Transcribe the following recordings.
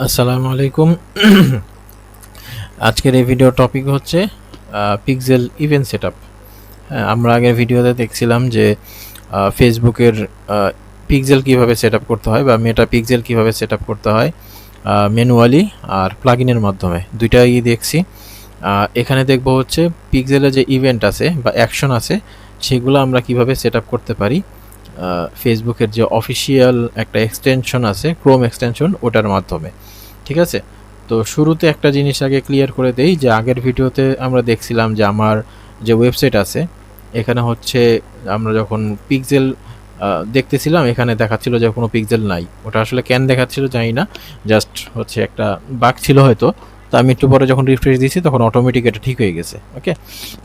আসসালামু আলাইকুম। আজকের এই ভিডিও টপিক হচ্ছে পিক্সেল ইভেন্ট সেট আমরা আগের ভিডিওতে দেখছিলাম যে ফেসবুকের পিক্সেল কীভাবে সেট করতে হয় বা মেটা পিক্সেল কীভাবে সেট করতে হয় ম্যানুয়ালি আর প্লাগিনের মাধ্যমে। দুইটাই দেখছি। এখানে দেখব হচ্ছে পিক্সেলের যে ইভেন্ট আছে বা অ্যাকশন আছে, সেগুলো আমরা কীভাবে সেট করতে পারি। ফেসবুকের যে অফিসিয়াল একটা এক্সটেনশন আছে ক্রোম এক্সটেনশন ওটার মাধ্যমে। ঠিক আছে? তো শুরুতে একটা জিনিস আগে ক্লিয়ার করে দেই যে আগের ভিডিওতে আমরা দেখছিলাম যে আমার যে ওয়েবসাইট আছে, এখানে হচ্ছে আমরা যখন পিক্সেল দেখতেছিলাম, এখানে দেখাচ্ছিল যে কোনো পিক্সেল নাই। ওটা আসলে কেন দেখাচ্ছিল জানি না জাস্ট হচ্ছে একটা বাগ ছিল হয়তো। তো আমি একটু পরে যখন রিফ্রেশ দিয়েছি, তখন অটোমেটিক এটা ঠিক হয়ে গেছে ওকে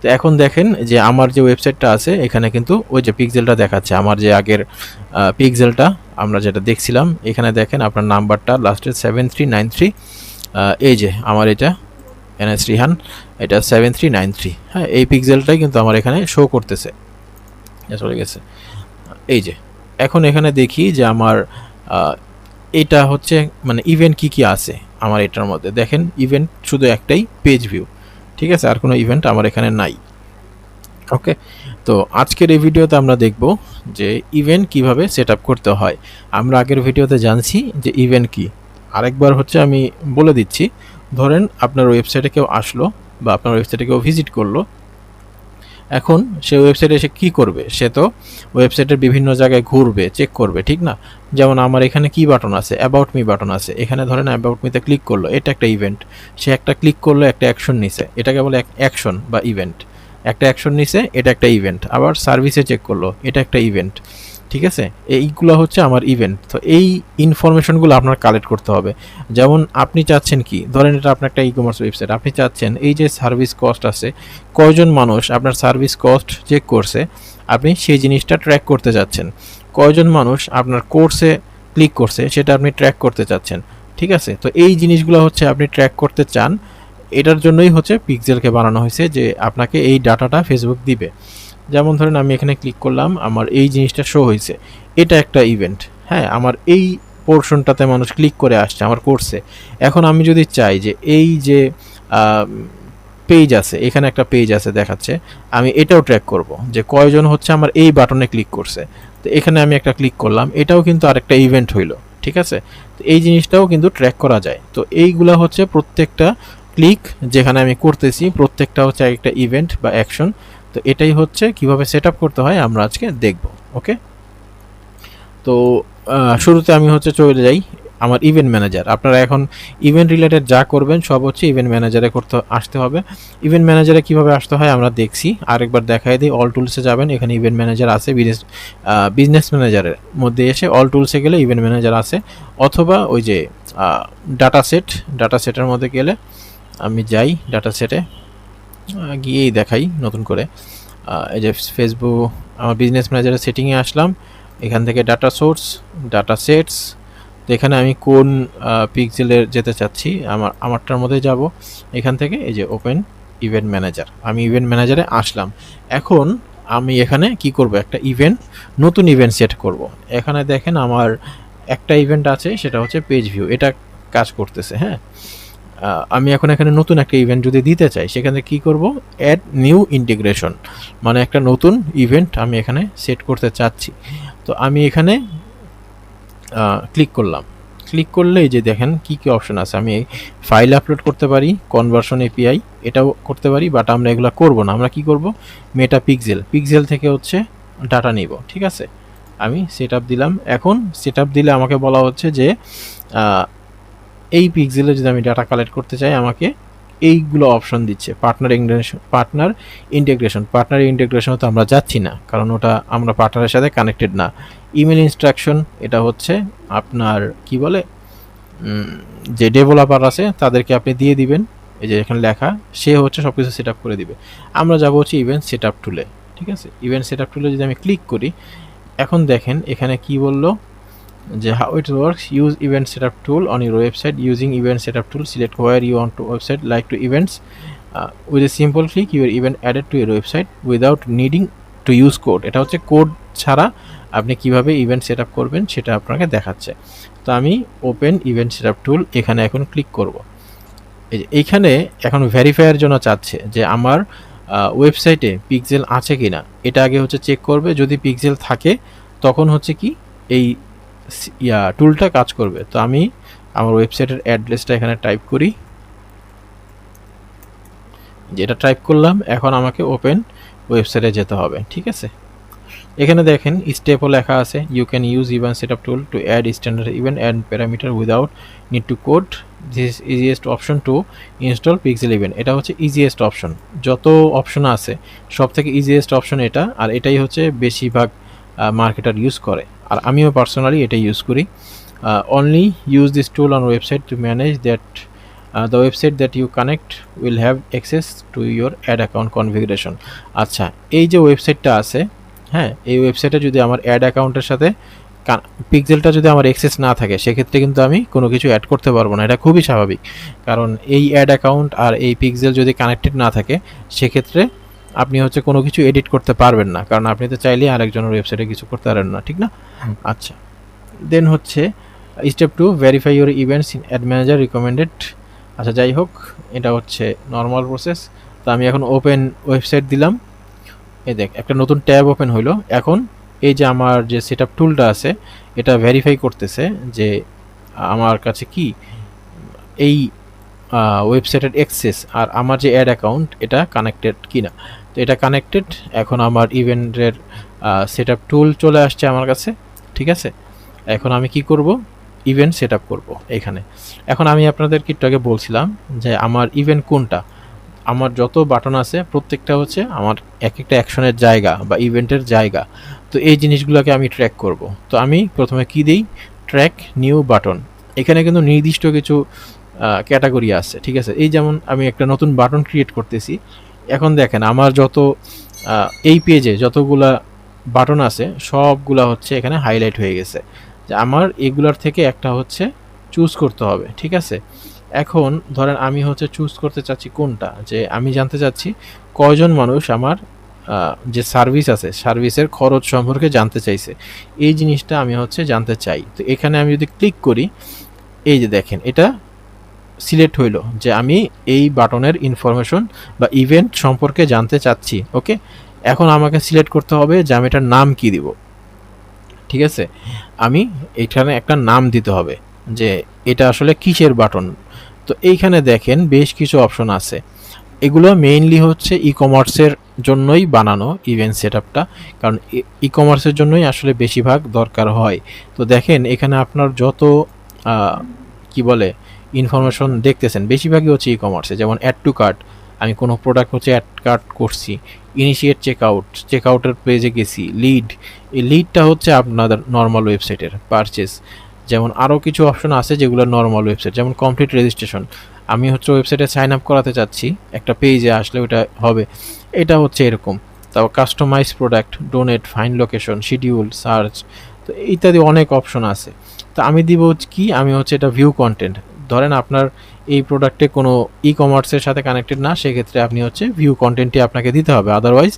তো এখন দেখেন যে আমার যে ওয়েবসাইটটা আছে, এখানে কিন্তু ওই যে পিক্সেলটা দেখাচ্ছে। আমার যে আগের পিক্সেলটা আমরা যেটা দেখছিলাম, এখানে দেখেন আপনার নাম্বারটা লাস্টে সেভেন থ্রি নাইন থ্রি এই যে আমার এটা, এন এস রিহান, এটা সেভেন থ্রি নাইন থ্রি হ্যাঁ এই পিক্সেলটাই কিন্তু আমার এখানে শো করতেছে। চলে গেছে। এই যে, এখন এখানে দেখি যে আমার এটা হচ্ছে মানে ইভেন্ট কি কি আছে আমার এটার মধ্যে? দেখেন ইভেন্ট শুধু একটাই পেজ ভিউ ঠিক আছে? আর কোনো ইভেন্ট আমার এখানে নাই। ওকে তো আজকের এই ভিডিওতে আমরা দেখব যে ইভেন্ট কীভাবে সেট করতে হয়। আমরা আগের ভিডিওতে জানছি যে ইভেন্ট কি। আরেকবার হচ্ছে আমি বলে দিচ্ছি, ধরেন আপনার ওয়েবসাইটে কেউ আসলো বা আপনার ওয়েবসাইটে কেউ ভিজিট করল এখন সে ওয়েবসাইটে এসে কি করবে? সে তো ওয়েবসাইটের বিভিন্ন জায়গায় ঘুরবে চেক করবে, ঠিক না? যেমন আমার এখানে কি বাটন আছে? অ্যাবাউট মি বাটন আছে। এখানে ধরেন অ্যাবাউট মিতে ক্লিক করল, এটা একটা ইভেন্ট সে একটা ক্লিক করল, একটা অ্যাকশন নিছে। এটাকে বলে অ্যাকশন বা ইভেন্ট একটা অ্যাকশন নিছে, এটা একটা ইভেন্ট আবার সার্ভিসে চেক করল, এটা একটা ইভেন্ট ঠিক আছে? এইগুলো হচ্ছে আমার ইভেন্ট তো এই ইনফরমেশনগুলো আপনার কালেক্ট করতে হবে। যেমন আপনি চাচ্ছেন কি? ধরেন এটা আপনার একটা ই কমার্স ওয়েবসাইট আপনি চাচ্ছেন এই যে সার্ভিস কস্ট আছে, কয়জন মানুষ আপনার সার্ভিস কস্ট চেক করছে, আপনি সেই জিনিসটা ট্র্যাক করতে চাচ্ছেন কয়জন মানুষ আপনার কোর্সে ক্লিক করছে, সেটা আপনি ট্র্যাক করতে চাচ্ছেন। ঠিক আছে? তো এই জিনিসগুলো হচ্ছে আপনি ট্র্যাক করতে চান। এটার জন্যই হচ্ছে পিক্সেলকে বানানো হয়েছে যে আপনাকে এই ডাটাটা ফেসবুক দিবে। যেমন ধরেন আমি এখানে ক্লিক করলাম, আমার এই জিনিসটা শো হয়েছে। এটা একটা ইভেন্ট হ্যাঁ আমার এই পোর্শনটাতে মানুষ ক্লিক করে আসছে, আমার কোর্সে এখন আমি যদি চাই যে এই যে পেজ আছে, এখানে একটা পেজ আছে দেখাচ্ছে, আমি এটাও ট্র্যাক করব যে কয়জন হচ্ছে আমার এই বাটনে ক্লিক করছে। তো এখানে আমি একটা ক্লিক করলাম, এটাও কিন্তু আরেকটা ইভেন্ট হইল, ঠিক আছে? তো এই জিনিসটাও কিন্তু ট্র্যাক করা যায়। তো এইগুলা হচ্ছে প্রত্যেকটা ক্লিক যেখানে আমি করতেছি, প্রত্যেকটা হচ্ছে একটা ইভেন্ট বা অ্যাকশন তো এটাই হচ্ছে কীভাবে সেট করতে হয়, আমরা আজকে দেখব ওকে তো শুরুতে আমি হচ্ছে চলে যাই আমার ইভেন্ট ম্যানেজার আপনারা এখন ইভেন্ট রিলেটেড যা করবেন, সব হচ্ছে ইভেন্ট ম্যানেজারে করতে, আসতে হবে। ইভেন্ট ম্যানেজারে কীভাবে আসতে হয়, আমরা দেখছি। আরেকবার দেখাই দিই অল টুলসে যাবেন, এখানে ইভেন্ট ম্যানেজার আছে বিজনেস বিজনেস ম্যানেজারের মধ্যে এসে অল টুলসে গেলে ইভেন্ট ম্যানেজার আছে। অথবা ওই যে ডাটা সেট ডাটা সেটের মধ্যে গেলে আমি যাই ডাটা সেটে গিয়েই দেখাই নতুন করে। এই যে ফেসবুক আমার বিজনেস ম্যানেজারের সেটিংয়ে আসলাম। এখান থেকে ডাটা সোর্স ডাটা সেটস তো এখানে আমি কোন পিক্সেলের যেতে চাচ্ছি, আমার, আমারটার মধ্যে যাব। এখান থেকে এই যে ওপেন ইভেন্ট ম্যানেজার আমি ইভেন্ট ম্যানেজারে আসলাম। এখন আমি এখানে কি করব? একটা ইভেন্ট নতুন ইভেন্ট সেট করব। এখানে দেখেন আমার একটা ইভেন্ট আছে, সেটা হচ্ছে পেজ ভিউ এটা কাজ করতেছে হ্যাঁ? আমি এখন এখানে নতুন একটা ইভেন্ট যদি দিতে চাই, সেখানে কি করব? অ্যাড নিউ ইন্টিগ্রেশন মানে একটা নতুন ইভেন্ট আমি এখানে সেট করতে চাচ্ছি। তো আমি এখানে ক্লিক করলাম। ক্লিক করলে এই যে দেখেন কি কি অপশন আছে। আমি ফাইল আপলোড করতে পারি কনভার্সন এপিআই এটাও করতে পারি বাট আমরা এগুলো করব না। আমরা কি করব? মেটা পিক্সেল পিক্সেল থেকে হচ্ছে ডাটা নিব, ঠিক আছে? আমি সেট দিলাম। এখন সেট দিলে আমাকে বলা হচ্ছে যে এই পিক্সেলে যদি আমি ডাটা কালেক্ট করতে চাই, আমাকে এইগুলো অপশন দিচ্ছে partner integration partner integration partner integration তো আমরা যাচ্ছি না, কারণ ওটা আমরা পার্টনারের সাথে কানেক্টেড না। ইমেল ইনস্ট্রাকশন এটা হচ্ছে আপনার কি বলে যে ডেভেলপার আছে, তাদেরকে আপনি দিয়ে দিবেন, এই যে এখানে লেখা, সে হচ্ছে সব কিছু সেট আপ করে দিবে। আমরা যাব হচ্ছে ইভেন্ট সেট আপ টুলে ঠিক আছে? ইভেন্ট সেট আপ টুলে যদি আমি ক্লিক করি, এখন দেখেন এখানে কি বলল যে how it works use event set up tool on your website using event set up tool select where you want to website like to events with a simple click your event added to your website without needing to use code এটা হচ্ছে code ছাড়া আপনি কীভাবে event set up করবেন সেটা আপনাকে দেখাচ্ছে। তো আমি open event set up tool এখানে এখন ক্লিক করব। এই এইখানে এখন ভেরিফাইয়ের জন্য চাচ্ছে যে আমার ওয়েবসাইটে পিক্সেল আছে কি না এটা আগে হচ্ছে চেক করবে। যদি পিক্সেল থাকে, তখন হচ্ছে কি, এই ইয়া টুলটা কাজ করবে। তো আমি আমার ওয়েবসাইটের অ্যাড্রেসটা এখানে টাইপ করি। যেটা টাইপ করলাম, এখন আমাকে ওপেন ওয়েবসাইটে যেতে হবে, ঠিক আছে? এখানে দেখেন স্টেপও লেখা আছে। You can use event set up tool to add standard even and parameter without need to code this easiest option to install pixel event এটা হচ্ছে ইজিয়েস্ট অপশন যত অপশন আছে সব থেকে ইজিয়েস্ট অপশন এটা। আর এটাই হচ্ছে বেশিরভাগ মার্কেটার ইউজ করে। আর আমিও পার্সোনালি এটা ইউজ করি। Only use this tool on website to manage that the website that you connect will have access to your ad account configuration আচ্ছা এই যে ওয়েবসাইটটা আছে হ্যাঁ এই ওয়েবসাইটে যদি আমার অ্যাড অ্যাকাউন্টের সাথে পিক্সেলটা যদি আমার অ্যাক্সেস না থাকে, সেক্ষেত্রে কিন্তু আমি কোনো কিছু অ্যাড করতে পারব না। এটা খুবই স্বাভাবিক। কারণ এই অ্যাড অ্যাকাউন্ট আর এই পিক্সেল যদি কানেক্টেড না থাকে, সেক্ষেত্রে আপনি হচ্ছে কোনো কিছু এডিট করতে পারবেন না। কারণ আপনি তো চাইলেই আরেকজনের ওয়েবসাইটে কিছু করতে পারেন না ঠিক না? আচ্ছা। দেন হচ্ছে step two verify your events in ad manager recommended আচ্ছা যাই হোক এটা হচ্ছে নর্মাল প্রসেস তো আমি এখন ওপেন ওয়েবসাইট দিলাম। এই দেখ একটা নতুন ট্যাব ওপেন হইল। এখন এই যে আমার যে সেট আপ টুলটা আছে এটা ভেরিফাই করতেছে যে আমার কাছে কি এই ওয়েবসাইটের অ্যাক্সেস আর আমার যে অ্যাড অ্যাকাউন্ট এটা কানেক্টেড কিনা। তো এটা কানেক্টেড এখন আমার ইভেন্টের সেট আপ টুল চলে আসছে আমার কাছে, ঠিক আছে? এখন আমি কি করব? ইভেন্ট সেট আপ করব এখানে। এখন আমি আপনাদেরকে একটু আগে বলছিলাম যে আমার ইভেন্ট কোনটা? আমার যত বাটন আছে, প্রত্যেকটা হচ্ছে আমার এক একটা অ্যাকশনের জায়গা বা ইভেন্টের জায়গা। তো এই জিনিসগুলোকে আমি ট্র্যাক করব। তো আমি প্রথমে কি দিই? ট্র্যাক নিউ বাটন এখানে কিন্তু নির্দিষ্ট কিছু ক্যাটাগরি আছে, ঠিক আছে? এই যেমন আমি একটা নতুন বাটন ক্রিয়েট করতেছি এখন দেখেন, আমার যত এই পেজে যতগুলা বাটন আছে, সবগুলা হচ্ছে এখানে হাইলাইট হয়ে গেছে। যে আমার এগুলার থেকে একটা হচ্ছে চুজ করতে হবে, ঠিক আছে? এখন ধরেন আমি হচ্ছে চুজ করতে চাচ্ছি কোনটা? যে আমি জানতে চাচ্ছি কয়জন মানুষ আমার যে সার্ভিস আছে সার্ভিসের খরচ সম্পর্কে জানতে চাইছে। এই জিনিসটা আমি হচ্ছে জানতে চাই। তো এখানে আমি যদি ক্লিক করি, এই যে দেখেন, এটা সিলেক্ট হইল যে আমি এই বাটনের ইনফরমেশন বা ইভেন্ট সম্পর্কে জানতে চাচ্ছি ওকে এখন আমাকে সিলেক্ট করতে হবে যে আমি এটার নাম কি দিব। ঠিক আছে? আমি এখানে একটা নাম দিতে হবে যে এটা আসলে কিসের বাটন? তো এইখানে দেখেন বেশ কিছু অপশন আছে। এগুলো মেইনলি হচ্ছে ই কমার্সের জন্যই বানানো ইভেন্ট সেট আপটা কারণ ই কমার্সের জন্যই আসলে বেশিরভাগ দরকার হয়। তো দেখেন এখানে আপনার যত কি বলে ইনফরমেশন দেখতেছেন, বেশিরভাগই হচ্ছে ই কমার্সে যেমন অ্যাড টু কার্ট আমি কোনো প্রোডাক্ট হচ্ছে অ্যাড কার্ট করছি ইনিশিয়েট চেক আউট চেক আউটের পেজে গেছি লিড এই লিডটা হচ্ছে আপনাদের নর্মাল ওয়েবসাইটের পারচেস যেমন আরও কিছু অপশন আছে যেগুলো নর্মাল ওয়েবসাইট যেমন কমপ্লিট রেজিস্ট্রেশন আমি হচ্ছে ওয়েবসাইটে সাইন আপ করাতে চাচ্ছি, একটা পেজে আসলে ওটা হবে। এটা হচ্ছে এরকম। তারপর customize product donate find location schedule search তো ইত্যাদি অনেক অপশন আছে। তো আমি দিব কি? আমি হচ্ছে এটা ভিউ কন্টেন্ট ধরেন আপনার এই প্রোডাক্টে কোনো ই কমার্সের সাথে কানেক্টেড না, সেক্ষেত্রে আপনি হচ্ছে ভিউ কন্টেন্টটি আপনাকে দিতে হবে। আদারওয়াইজ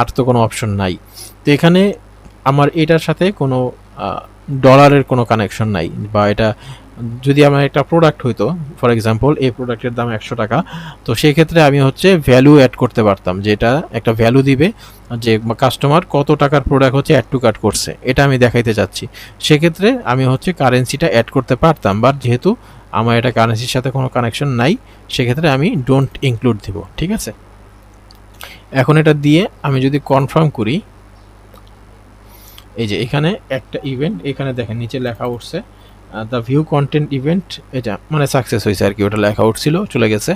আর তো কোনো অপশন নাই। তো এখানে আমার এটার সাথে কোনো ডলারের কোনো কানেকশন নাই বা এটা যদি আমার একটা প্রোডাক্ট হইতো ফর এক্সাম্পল এই প্রোডাক্টের দাম একশো টাকা, তো সেই ক্ষেত্রে আমি হচ্ছে ভ্যালু অ্যাড করতে পারতাম যেটা একটা ভ্যালু দিবে, যে কাস্টমার কত টাকার প্রোডাক্ট হচ্ছে অ্যাড টু কাট করছে। এটা আমি দেখাইতে চাচ্ছি। সেক্ষেত্রে আমি হচ্ছে কারেন্সিটা অ্যাড করতে পারতাম বাট যেহেতু আমার এটা কারেন্সির সাথে কোনো কানেকশন নাই, সেক্ষেত্রে আমি ডোন্ট ইনক্লুড দিব, ঠিক আছে? এখন এটা দিয়ে আমি যদি কনফার্ম করি, এই যে এখানে একটা ইভেন্ট এখানে দেখেন নিচে লেখা উঠছে দ্য ভিউ কন্টেন্ট ইভেন্ট এটা মানে সাকসেস হয়েছে আর কি, ওটা লেখা উঠছিল, চলে গেছে।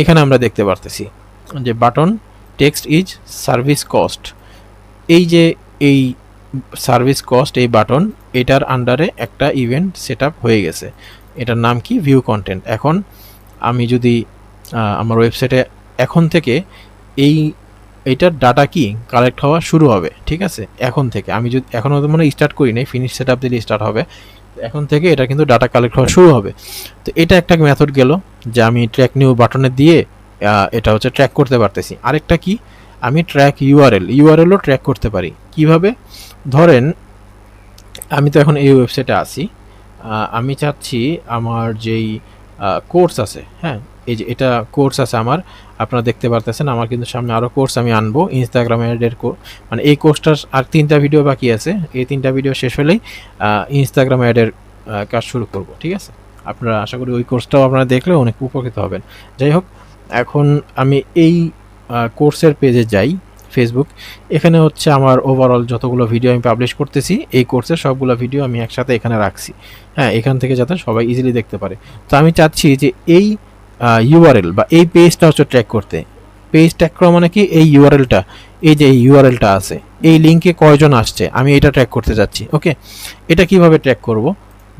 এখানে আমরা দেখতে পারতেছি যে button text is service cost এই যে এই সার্ভিস কস্ট এই বাটন এটার আন্ডারে একটা ইভেন্ট সেট হয়ে গেছে। এটার নাম কি? ভিউ কন্টেন্ট এখন আমি যদি আমার ওয়েবসাইটে এখন থেকে এই, এইটার ডাটা কি কালেক্ট হওয়া শুরু হবে, ঠিক আছে? এখন থেকে। আমি যদি এখনও তো মানে স্টার্ট করি নাই ফিনিশ সেট আপ দিলে স্টার্ট হবে। এখন থেকে এটা কিন্তু ডাটা কালেক্ট হওয়া শুরু হবে। তো এটা একটা মেথড গেল যে আমি ট্র্যাক নিউ বাটনে দিয়ে এটা হচ্ছে ট্র্যাক করতে পারতেছি। আরেকটা কি? আমি ট্র্যাক ইউআরএল ইউআরএলও ট্র্যাক করতে পারি। কীভাবে? ধরেন, আমি তো এখন এই ওয়েবসাইটে আছি। আমি চাচ্ছি আমার যেই কোর্স আছে হ্যাঁ এই যে এটা কোর্স আছে আমার, আপনারা দেখতে পারতেছেন, আমার কিন্তু সামনে আরও কোর্স আমি আনব ইনস্টাগ্রাম অ্যাডের মানে এই কোর্সটার আর তিনটা ভিডিও বাকি আছে, এই তিনটা ভিডিও শেষ হলেই ইনস্টাগ্রাম অ্যাডের কাজ শুরু করব, ঠিক আছে? আপনারা আশা করি ওই কোর্সটাও আপনারা দেখলে অনেক উপকৃত হবেন। যাই হোক, এখন আমি এই কোর্সের পেজে যাই। ফেসবুক এখানে হচ্ছে আমার ওভারঅল যতগুলো ভিডিও আমি পাবলিশ করতেছি, এই কোর্সের সবগুলো ভিডিও আমি একসাথে এখানে রাখছি। হ্যাঁ এখান থেকে যাতে সবাই ইজিলি দেখতে পারে। তো আমি চাচ্ছি যে এই ইউআরএল বা এই পেজটা হচ্ছে ট্র্যাক করতে। পেজ ট্র্যাক করা মানে কি? এই ইউআরএলটা এই যে ইউআরএলটা আছে, এই লিঙ্কে কয়জন আসছে, আমি এটা ট্র্যাক করতে যাচ্ছি ওকে এটা কীভাবে ট্র্যাক করব?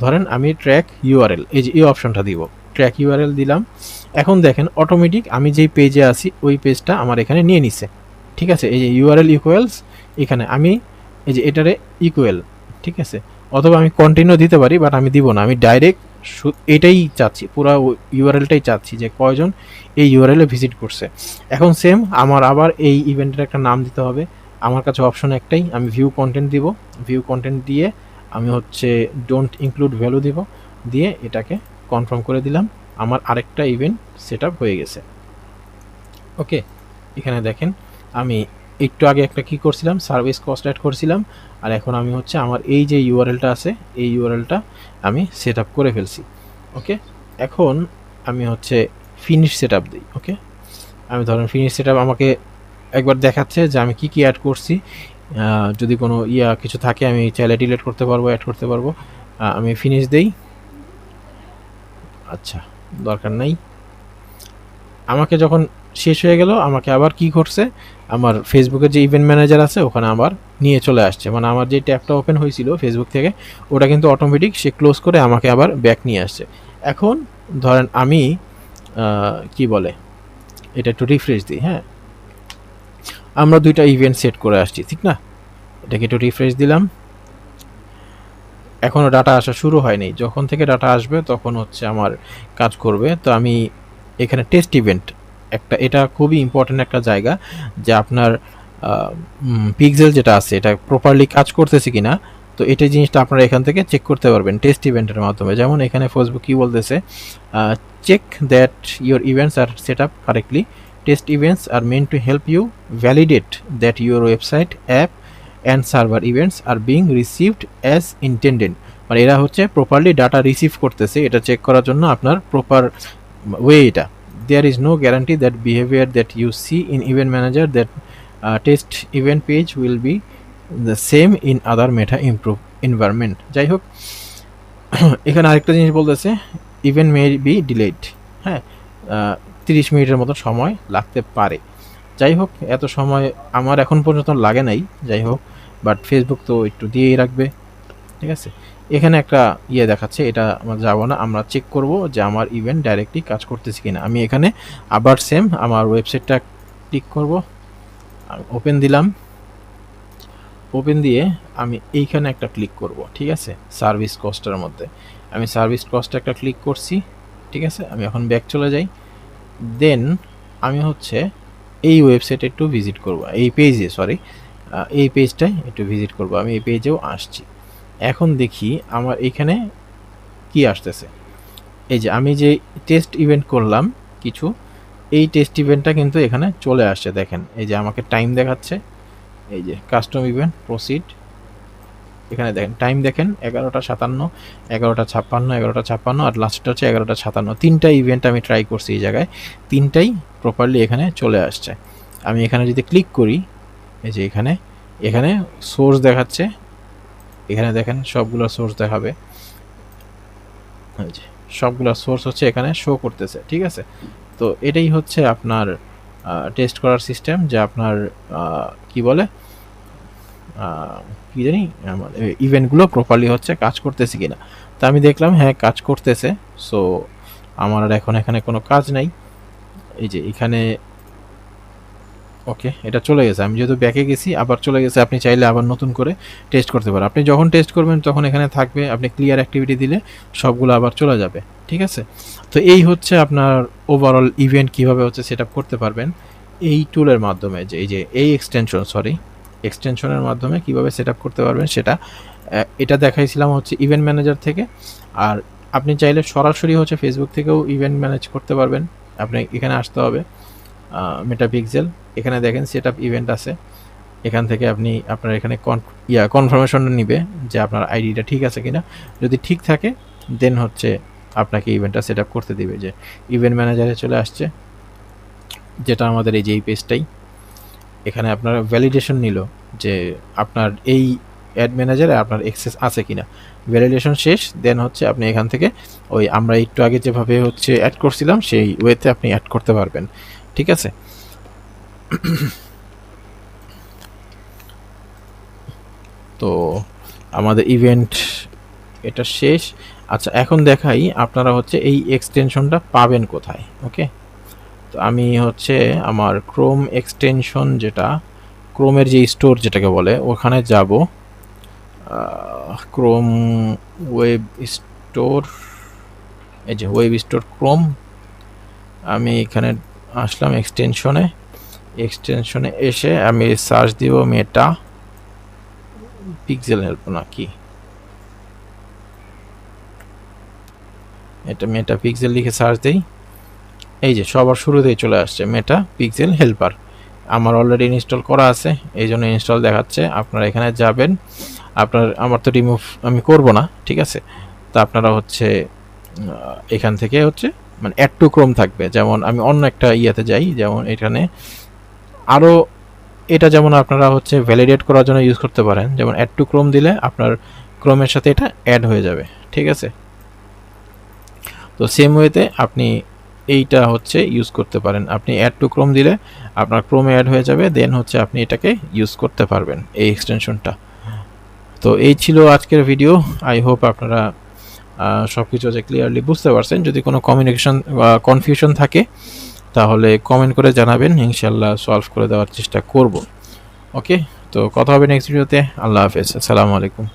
ধরেন আমি ট্র্যাক ইউআরএল এই যে এই অপশনটা দিব। ট্র্যাক ইউআরএল দিলাম। এখন দেখেন অটোমেটিক আমি যেই পেজে আছি, ওই পেজটা আমার এখানে নিয়ে নিছে। ঠিক আছে? এই যে ইউআরএল ইকুয়ালস এখানে আমি এই যে এটারে ইকুয়াল ঠিক আছে? অথবা আমি কন্টিনিউ দিতে পারি বাট আমি দিব না। আমি ডাইরেক্ট এটাই চাচ্ছি, পুরো ইউআরএলটাই চাচ্ছি যে কয়জন এই ইউআরএলে ভিজিট করছে। এখন সেম আমার আবার এই ইভেন্টের একটা নাম দিতে হবে। আমার কাছে অপশন একটাই, আমি ভিউ কন্টেন্ট দিব। ভিউ কন্টেন্ট দিয়ে আমি হচ্ছে ডোন্ট ইনক্লুড ভ্যালু দিব। দিয়ে এটাকে কনফার্ম করে দিলাম। আমার আরেকটা ইভেন্ট সেট হয়ে গেছে। ওকে এখানে দেখেন আমি একটু আগে একটা কি করছিলাম? সার্ভিস কস্ট অ্যাড করছিলাম। আর এখন আমি হচ্ছে আমার এই যে ইউআরএলটা আছে, এই ইউআরএলটা আমি সেট আপ করে ফেলছি। ওকে এখন আমি হচ্ছে ফিনিশ সেট আপ দিই। ওকে আমি ধরেন ফিনিশ সেট আমাকে একবার দেখাচ্ছে যে আমি কি কি অ্যাড করছি। যদি কোনো ইয়া কিছু থাকে আমি চাইলে ডিলিট করতে পারব অ্যাড করতে পারব। আমি ফিনিশ দেই। আচ্ছা দরকার নাই। আমাকে যখন শেষ হয়ে গেল, আমাকে আবার কি করছে আমার ফেসবুকের যে ইভেন্ট ম্যানেজার আছে, ওখানে আবার নিয়ে চলে আসছে। মানে আমার যে ট্যাবটা ওপেন হয়েছিল ফেসবুক থেকে, ওটা কিন্তু অটোমেটিক সে ক্লোজ করে আমাকে আবার ব্যাক নিয়ে আসছে। এখন ধরেন আমি কি বলে, এটা একটু রিফ্রেশ দিই হ্যাঁ? আমরা দুইটা ইভেন্ট সেট করে আসছি, ঠিক না? এটাকে একটু রিফ্রেশ দিলাম। এখনও ডাটা আসা শুরু হয়নি। যখন থেকে ডাটা আসবে, তখন হচ্ছে আমার কাজ করবে। তো আমি এখানে টেস্ট ইভেন্ট একটা, এটা খুবই ইম্পর্ট্যান্ট একটা জায়গা যে আপনার পিক্সেল যেটা আছে, এটা প্রপারলি কাজ করতেছে কি না তো এটা জিনিসটা আপনারা এখান থেকে চেক করতে পারবেন টেস্ট ইভেন্টের মাধ্যমে। যেমন এখানে ফেসবুক কি বলতেছে check that your events are set up correctly test events are meant to help you validate that your website app and server events are being received as intended মানে এরা হচ্ছে প্রপারলি ডাটা রিসিভ করতেছে, এটা check করার জন্য আপনার proper way এটা। There is no guarantee that behavior that you see in event manager that uh, test event page will be the same in other meta improve environment যাই হোক এখানে আরেকটা জিনিস বলতেছে ইভেন্ট মে বি ডিলেড হ্যাঁ তিরিশ মিনিটের মতো সময় লাগতে পারে যাই হোক এত সময় আমার এখন পর্যন্ত লাগে নাই যাই হোক বাট ফেসবুক তো একটু দিয়েই রাখবে ঠিক আছে এখানে একটা ইয়ে দেখাচ্ছে, এটা আমরা যাব না, আমরা চেক করব যে আমার ইভেন্ট ডাইরেক্টলি কাজ করতেছে কিনা। আমি এখানে আবার সেম আমার ওয়েবসাইটটা ক্লিক করব ওপেন দিলাম। ওপেন দিয়ে আমি এইখানে একটা ক্লিক করব, ঠিক আছে? সার্ভিস কস্টের মধ্যে। আমি সার্ভিস কস্টে একটা ক্লিক করছি, ঠিক আছে? আমি এখন ব্যাক চলে যাই। দেন আমি হচ্ছে এই ওয়েবসাইটে একটু ভিজিট করব, এই পেজে সরি এই পেজটায় একটু ভিজিট করব। আমি এই পেজেও আসছি। এখন দেখি আমার এখানে কি আসতেছে। এই যে আমি যে টেস্ট ইভেন্ট করলাম কিছু, এই টেস্ট ইভেন্টটা কিন্তু এখানে চলে আসছে, দেখেন। এই যে আমাকে টাইম দেখাচ্ছে, এই যে কাস্টম ইভেন্ট প্রসিড এখানে দেখেন টাইম দেখেন, এগারোটা সাতান্ন, এগারোটা ছাপ্পান্ন এগারোটা ছাপ্পান্ন, আর লাস্টটা হচ্ছে এগারোটা সাতান্ন। তিনটা ইভেন্ট আমি ট্রাই করছি এই জায়গায়, তিনটাই প্রপারলি এখানে চলে আসছে। আমি এখানে যদি ক্লিক করি, এই যে এখানে এখানে সোর্স দেখাচ্ছে এখানে দেখেন সবগুলো সোর্স দেখাবে। সবগুলো সোর্স হচ্ছে এখানে শো করতেছে ঠিক আছে? তো এটাই হচ্ছে আপনার টেস্ট করার সিস্টেম যে আপনার কি বলে? কি জানি? ইভেন্টগুলো প্রপারলি হচ্ছে কাজ করতেছে কিনা। তো আমি দেখলাম হ্যাঁ কাজ করতেছে। সো আমার আর এখন এখানে কোনো কাজ নাই। এই যে এখানে ওকে এটা চলে গেছে। আমি যেহেতু ব্যাকে গেছি, আবার চলে গেছে। আপনি চাইলে আবার নতুন করে টেস্ট করতে পারেন। আপনি যখন টেস্ট করবেন, তখন এখানে থাকবে, আপনি ক্লিয়ার অ্যাক্টিভিটি দিলে সবগুলো আবার চলে যাবে। ঠিক আছে? তো এই হচ্ছে আপনার ওভারঅল ইভেন্ট কীভাবে হচ্ছে সেট করতে পারবেন। এই টুলের মাধ্যমে যে, এই যে, এই এক্সটেনশন সরি এক্সটেনশনের মাধ্যমে কীভাবে সেট করতে পারবেন সেটা এটা দেখাইছিলাম হচ্ছে ইভেন্ট ম্যানেজার থেকে। আর আপনি চাইলে সরাসরি হচ্ছে ফেসবুক থেকেও ইভেন্ট ম্যানেজ করতে পারবেন। আপনি এখানে আসতে হবে। মেটা পিক্সেল এখানে দেখেন সেট আপ ইভেন্ট আছে। এখান থেকে আপনি আপনার এখানে কন ইয়া কনফার্মেশনটা নিবে যে আপনার আইডিটা ঠিক আছে কিনা। যদি ঠিক থাকে দেন হচ্ছে আপনাকে ইভেন্টটা সেট আপ করতে দিবে যে ইভেন্ট ম্যানেজারে চলে আসছে। যেটা আমাদের এই যে এই পেজটাই এখানে আপনার ভ্যালিডেশন নিল যে আপনার এই অ্যাড ম্যানেজারে আপনার এক্সেস আছে কিনা। ভ্যালিডেশন শেষ দেন হচ্ছে আপনি এখান থেকে ওই আমরা একটু আগে যেভাবে হচ্ছে অ্যাড করছিলাম, সেই ওয়েতে আপনি অ্যাড করতে পারবেন। ঠিক আছে? তো আমাদের ইভেন্ট এটা শেষ। আচ্ছা এখন দেখাই আপনারা হচ্ছে এই এক্সটেনশনটা পাবেন কোথায় ওকে তো আমি হচ্ছে আমার ক্রোম এক্সটেনশন যেটা ক্রোমের যে স্টোর যেটাকে বলে, ওখানে যাব। ক্রোম ওয়েব স্টোর এই যে ওয়েব স্টোর ক্রোম আমি এখানে আসলাম এক্সটেনশনে এক্সটেনশনে এসে আমি সার্চ দিব মেটা পিক্সেল হেল্প না কি এটা মেটা পিক্সেল লিখে সার্চ দেই। এই যে, সবার শুরুতেই চলে আসছে মেটা পিক্সেল হেল্পার আমার অলরেডি ইনস্টল করা আছে, এই জন্য ইনস্টল দেখাচ্ছে। আপনারা এখানে যাবেন। আপনার, আমার তো রিমুভ আমি করব না, ঠিক আছে? তা আপনারা হচ্ছে এখান থেকে হচ্ছে মানে অ্যাড টু ক্রোম থাকবে। যেমন আমি অন্য একটা ইয়েতে যাই, যেমন এখানে আরও এটা যেমন আপনারা হচ্ছে ভ্যালিডেট করার জন্য ইউজ করতে পারেন, যেমন অ্যাড টু ক্রোম দিলে আপনার ক্রোমের সাথে এটা অ্যাড হয়ে যাবে, ঠিক আছে? তো সেম ওয়েতে আপনি এইটা হচ্ছে ইউজ করতে পারেন। আপনি অ্যাড টু ক্রোম দিলে আপনার ক্রোমে অ্যাড হয়ে যাবে দেন হচ্ছে আপনি এটাকে ইউজ করতে পারবেন, এই এক্সটেনশনটা তো এই ছিল আজকের ভিডিও আই হোপ আপনারা সব কিছু যে ক্লিয়ারলি বুঝতে পারছেন, যদি কোনো কমিউনিকেশন কনফিউশন থাকে, তাহলে কমেন্ট করে জানাবেন ইনশাল্লাহ সলভ করে দেওয়ার চেষ্টা করব। ওকে তো কথা হবে নেক্সট ভিডিওতে আল্লাহ হাফেজ, আসসালামু আলাইকুম।